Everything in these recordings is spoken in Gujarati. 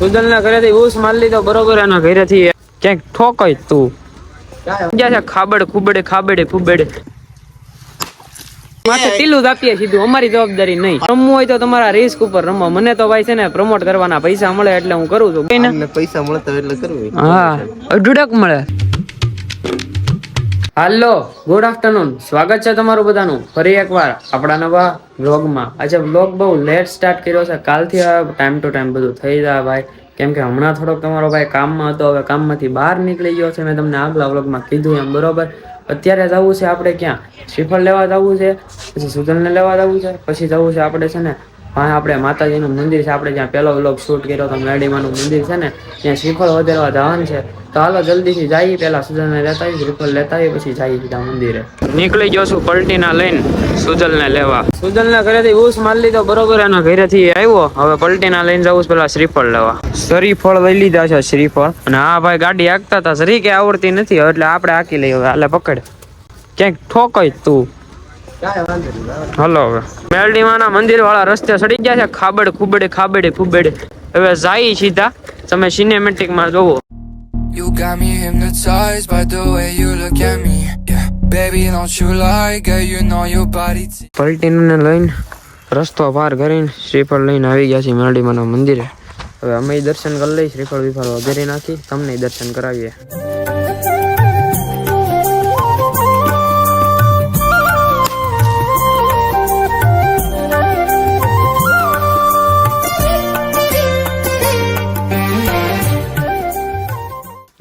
સુજલ ના ઘરેથી ઉસ માર લીધો બરોબર એના ઘરેથી ક્યાંક ઠોકાય તું. ક્યાં છે? ખાબડ ખુબડે ખાબડે ખુબડે. માથે ટીલું આપીએ સીધું અમારી જવાબદારી નહીં. રમવું હોય તો તમારા રિસ્ક ઉપર રમો મને તો ભાઈ છે ને પ્રમોટ કરવાના પૈસા મળે એટલે હું કરું છું. ને? પૈસા મળતા એટલે કરવું હા અઢળક મળે. હાલો ગુડ આફ્ટરનૂન સ્વાગત છે તમારું બધાનું. ફરી એકવાર આપણા નવા વ્લોગમાં આજે વ્લોગ બહુ લેટ સ્ટાર્ટ કર્યો છે. કાલથી ટાઈમ ટુ ટાઈમ બધું થઈ જાય ભાઈ. કેમ કે હમણાં થોડોક તમારો ભાઈ કામમાં હતો. હવે કામમાંથી બહાર નીકળી ગયો છે. મેં તમને આગલા વ્લોગમાં કીધું એમ, બરોબર? અત્યારે જવું છે આપણે ક્યાં? શ્રીફળ લેવા જવું છે, પછી સુધલને લેવા જવું છે, પછી જવું છે આપણે છે ને હા આપણે માતાજીનું મંદિર છે આપણે જ્યાં પહેલો વ્લોગ શૂટ કર્યો હતો મેરડીમાનું મંદિર છે ને ત્યાં શ્રીફળ વધારવા જવાનું છે. તો હાલો જલ્દીથી જઈએ પહેલાં સુજલને લેતા આવીએ શ્રીફળ લેતા આવીએ પછી જઈએ સીધા મંદિરે. નીકળી ગયો છું પલટીના લઈને સુજલને લેવા. સુજલના ઘરેથી ઉસ મારી લીધો બરોબર એના ઘરેથી આવ્યો. હવે પલટીના લઈને જવું છે પેલા શ્રીફળ લેવા. શ્રીફળ લઈ લીધા છે શ્રીફળ. અને હા ભાઈ ગાડી હાંકતા હતા શ્રી કે આવડતી નથી એટલે આપણે હાંકી લઈએ હવે હાલે પકડ. ક્યાંક ઠોકાય તું કાંઈ વાંધો નહીં બરાબર. હલો હવે. મેલડીમાના મંદિર વાળા રસ્તે સડી ગયા છે ખાબડ ખુબડે ખાબડે ખુબડે. હવે જાય સીધા. તમે સિનેમેટિકમાં જોવો. You got me hypnotized by the way you look at me. Yeah, baby, don't you lie, girl, you know your body. પલટીને લઈને રસ્તો પાર કરીને શ્રીફળ લઈને આવી ગયા છે મેલડીમાના મંદિરે. હવે અમે દર્શન કરી લઈ શ્રીફળ વિફળ વગેરે નાખી તમને દર્શન કરાવીએ.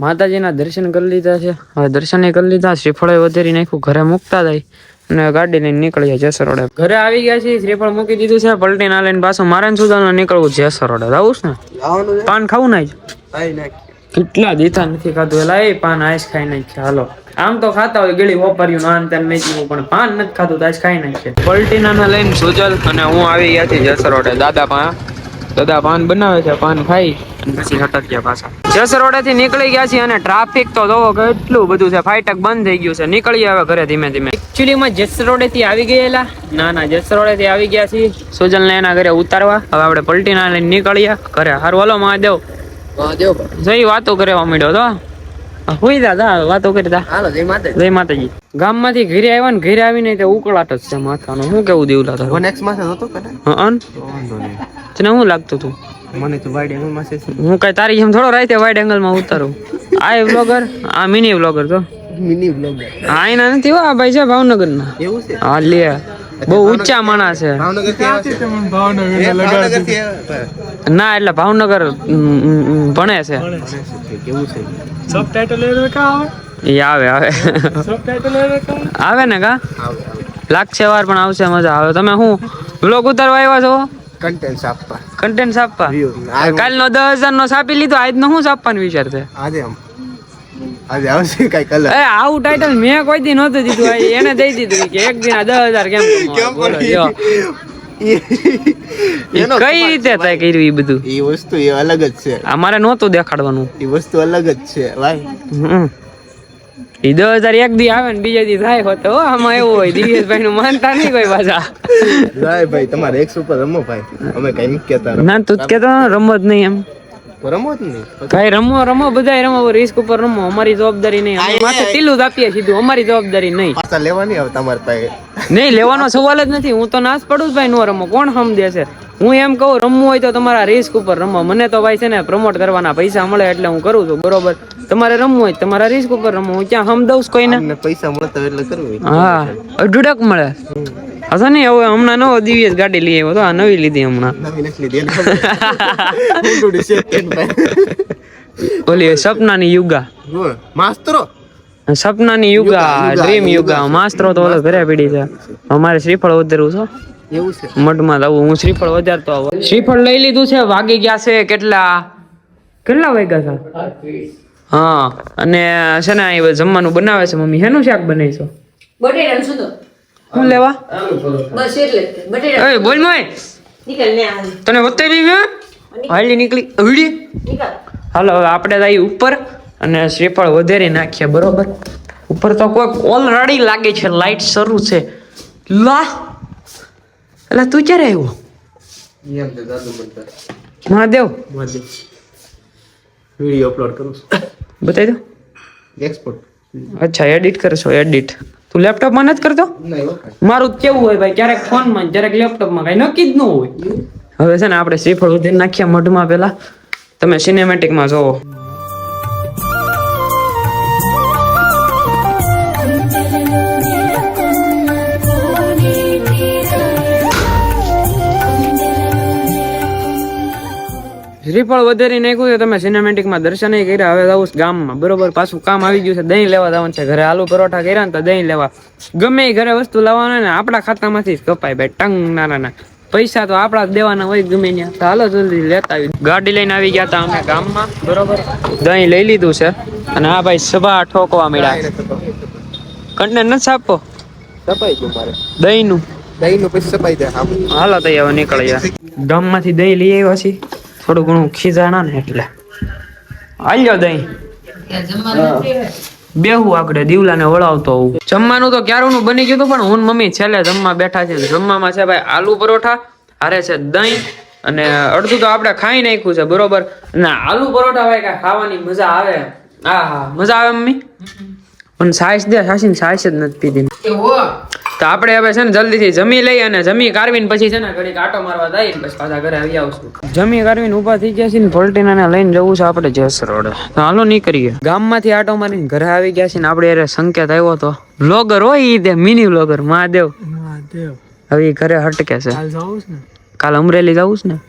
માતાજીના દર્શન કરી લીધા છે. હવે દર્શન કરી લીધા શ્રીફળે વધેરી નાખ્યું ઘરે મૂકતા જાય અને ગાડી લઈને નીકળીએ જેસરોડે. ઘરે આવી ગયા છે શ્રીફળ મૂકી દીધું છે પલટી ના લઈને પાછું મારે સુધાર નીકળવું જેસરોડે. આવું ને? પાન ખાવું નાખ કેટલા દીધા નથી ખાધું? એલા એ પાન આઈસ ખાઈ નાખ્યા. હાલો. આમ તો ખાતા હોય ગળી વોપર્યું નાન તેમ મેચવું પણ પાન નથી ખાધું આઈસ ખાઈ નાખીએ. પલટીના લઈને સુજલ અને હું આવી ગયા છે જેસરોડે. દાદા પા દાદા પાન બનાવે છે પાન ખાઈ. પછી હટક ગયા પાછા. જેસરથી નીકળી ગયા છીએ અને ટ્રાફિક તો જોવો કેટલું બધું છે. ફાઈટક બંધ થઈ ગયું છે. નીકળીએ હવે ઘરે ધીમે ધીમે. એકચ્યુઅલી માં જેસરથી આવી ગયેલા. ના ના જેસરથી આવી ગયા છીએ. સુજલ ને એના ઘરે ઉતારવા. હવે આપણે પલટીના લઈને નીકળીએ. ઘરે હારું. મહાદેવ. મહાદેવ જઈ વાતો કરવા માંડ્યો તો. હોય દાદા વાતો કરતા હાલો જય માતાજી. જય માતાજી. ગામમાંથી ઘરે આવ્યા ને ઘરે આવીને તે ઉકળાટ જ છે માથાનો. શું કેવું દેવું લાતો વન એક્સમાં હતો કે હા તને શું લાગતું તું? મને તો વાઇડ એંગલમાં છે હું કઈ તારી જેમ થોડો રાતે વાઇડ એંગલમાં ઉતારું. આ વ્લોગર આ મિની વ્લોગર તો. મિની બ્લોગર આ એના નથી હો આ ભાઈ છે ભાવનગરના એવું છે? હા લે. બહુ ઊંચા માણા છે? ભાવનગર ભાવનગર ના એટલે ભાવનગર ભણે છે. કેવું છે એ આવે? આવે આવે. ને કા? આવે આવે. લાગશે વાર પણ આવશે મજા આવે. તમે શું વ્લોગ ઉતારવા આવ્યા છો? કન્ટેન્ટ આપવા. કન્ટેન્ટ આપવા? કાલ કાલનો દસ હજાર નો છાપી લીધો આજનો શું છાપવાનો વિચાર છે? આજે આમ. આજે આવશે કઈ કલર એ આવું ટાઇટલ મેં કોઈ દી નહોતું દીધું એને દઈ દીધું કે એક દિન દસ હજાર કેમ કેમ જો. કઈ રીતે તય કર્યું એ બધું? એ વસ્તુ એ અલગ જ છે. અમારે નહોતું દેખાડવાનું. એ વસ્તુ અલગ જ છે ભાઈ. દસ હજાર એક દી આવે ને બીજા દી થાય હોત તો આમાં એવું હોય દિવ્યેશભાઈ નું માનતા નહીં કોઈ પાછા. જાય ભાઈ તમારે એક ઉપર રમો ભાઈ. અમે કઈ નહીં કેતા ના તું કેતો રમો જ નહીં એમ. રમો જ નહીં. ભાઈ રમો રમો બધાય રમો રિસ્ક ઉપર રમો. અમારી જવાબદારી નહીં. અમે માથે ટીલું જ આપીએ સીધું અમારી જવાબદારી નહીં. પાછા લેવાની આવે તમારે પાસે. નહીં લેવાનો સવાલ જ નથી. હું તો નાશ પડું જ ભાઈ નો રમો. કોણ સમજે છે? હું એમ કહું રમવું હોય તો તમારા રિસ્ક ઉપર રમો. મને તો ભાઈ છે ને પ્રમોટ કરવાના પૈસા મળે એટલે હું કરું છું બરોબર? તમારે રમવું હોય તમારા રિસ્ક ઉપર રમો. હું ક્યાં હમ દઉં કોઈને? પૈસા મળતા એટલે કરવું હા અઢુડક મળે. હશે ને હવે હમણાં નવો દિવ્ય ગાડી લઈ આવ્યો તો આ નવી લીધી હમણાં. ઓલી સપનાની યુગા. માસ્તરો? સપનાની યુગા યુગા, ડ્રીમ યુગા. માસ્તરો તો ઓલો ઘરે પીડી છે. અમારે શ્રીફળ વધારવું છો. એવું છે? મઢમાં આવું હું શ્રીફળ વધારતો આવું. શ્રીફળ લઈ લીધું છે વાગી ગયા છે કેટલા? કેટલા વાગ્યા છે? હા અને છે ને અહીં જમવાનું બનાવે છે મમ્મી. શેનું શાક બનાવીશો બટેટાનું શું તો? શું લેવા? બસ એટલે બટેટા. એ બોલ મોય. નીકળ ને આ તને વત્તાવી ગયો? હાલી નીકળી. હળી હાલો હવે આપણે જઈએ ઉપર અને શ્રીફળ વધારે નાખીએ બરોબર? ઉપર તો કોઈક ઓલરેડી લાગે છે લાઈટ શરૂ છે. લા! એટલે તું ક્યારે આવ્યો? બનતા. મહાદેવ વીડિયો અપલોડ કરું છું. બતાવી દો. એક્સપોર્ટ અચ્છા એડિટ કરશો એડિટ તું લેપટોપમાં નથી કરતો? મારું કેવું હોય ભાઈ ક્યારેક ફોનમાં ક્યારેક લેપટોપમાં કઈ નક્કી જ ન હોય. હવે છે ને આપણે શ્રીફળ ઉધી નાખ્યા મઢમાં પેલા તમે સિનેમેટિકમાં જોવો. શ્રીફળ વધારી નાખ્યું છે તમે સિનેમેટિકમાં દર્શન કર્યા. હવે આવું ગામમાં. બરોબર પાછું કામ આવી ગયું છે દહીં લેવા જવાનું છે ઘરે. આલુ પરોઠા કર્યા ને તો દહીં લેવા. ગમે ઘરે વસ્તુ લાવવાના ને આપણા ખાતામાંથી જ કપાય ભાઈ ટંગ નાના પૈસા તો આપણા જ દેવાના હોય ગમે ત્યાં. તો હાલો જલ્દી લેતા આવી ગાડી લઈને આવી ગયા હતા અમે ગામમાં. બરોબર. દહીં લઈ લીધું છે. અને આ ભાઈ સભા ઠોકવા મળ્યા કંટને ન છાપો સપાઈ ગયું મારે. દહીંનું. દહીં નું પછી સપાઈ જાય હાલો તૈયાર નીકળી ગયા. ગામમાંથી દહીં લઈ આવ્યા છીએ. થોડું ઘણું ખીજાણા ને એટલે. હાલ્યો દહીં. બેહું આગળ દીવલાને વળાવતો હોઉં. જમવાનું તો ક્યારનું બની ગયું પણ હું મમ્મી છેલ્લે જમવા બેઠા છે જમવામાં છે ભાઈ આલુ પરોઠા હારે છે દહીં અને અડધું તો આપણે ખાઈ નાખ્યું છે બરોબર? ના આલુ પરોઠા ભાઈ કાંઈ ખાવાની મજા આવે હા હા મજા આવે મમ્મી? પણ સાઈસ દે સાસી સાઈસ જ નથી પીધી. તો આપણે હવે છે ને જલ્દીથી જમી લઈ અને જમી કારવીને પછી છે ને ઘડીક આટો મારવા જાય ને પછી પાછા ઘરે આવી આવશું. જમી કારવીને ઊભા થઈ ગયા છે ને પોલ્ટીનાને લઈને જવું છે આપણે જસ રોડ. તો હાલો નીકળીએ. ગામમાંથી આટો મારીને ઘરે આવી ગયા છે ને આપણે યારે સંકેત આવ્યો તો. વ્લોગર હોય ઈ તે મિની વ્લોગર મહાદેવ. હવે ઈ ઘરે હટકે છે. કાલે અમરેલી જવું છે ને?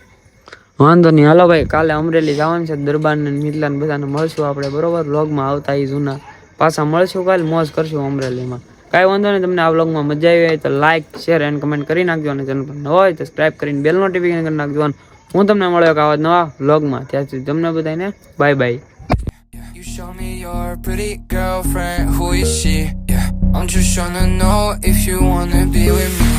વાંધો નહીં. હાલો ભાઈ કાલે અમરેલી જવાનું છે દરબાર ને મિથલા ને બધાને મળશું આપણે બરોબર? વ્લોગમાં આવતા એ જૂના. પાછા મળશું કાલે મોજ કરશું અમરેલીમાં. કાંઈ વાંધો નહીં તમને આ વ્લોગમાં મજા આવી હોય તો લાઇક શેર એન્ડ કમેન્ટ કરી નાખજો અને ચેનલ પર ન હોય તો સબસ્ક્રાઈબ કરીને બેલ નોટિફિકેશન કરી નાખજો અને હું તમને મળ્યો કે આવા નવા વ્લોગમાં ત્યાં સુધી તમને બધાને bye bye You show me your pretty girlfriend, who is she? Yeah, I'm just tryna know if you wanna be with me.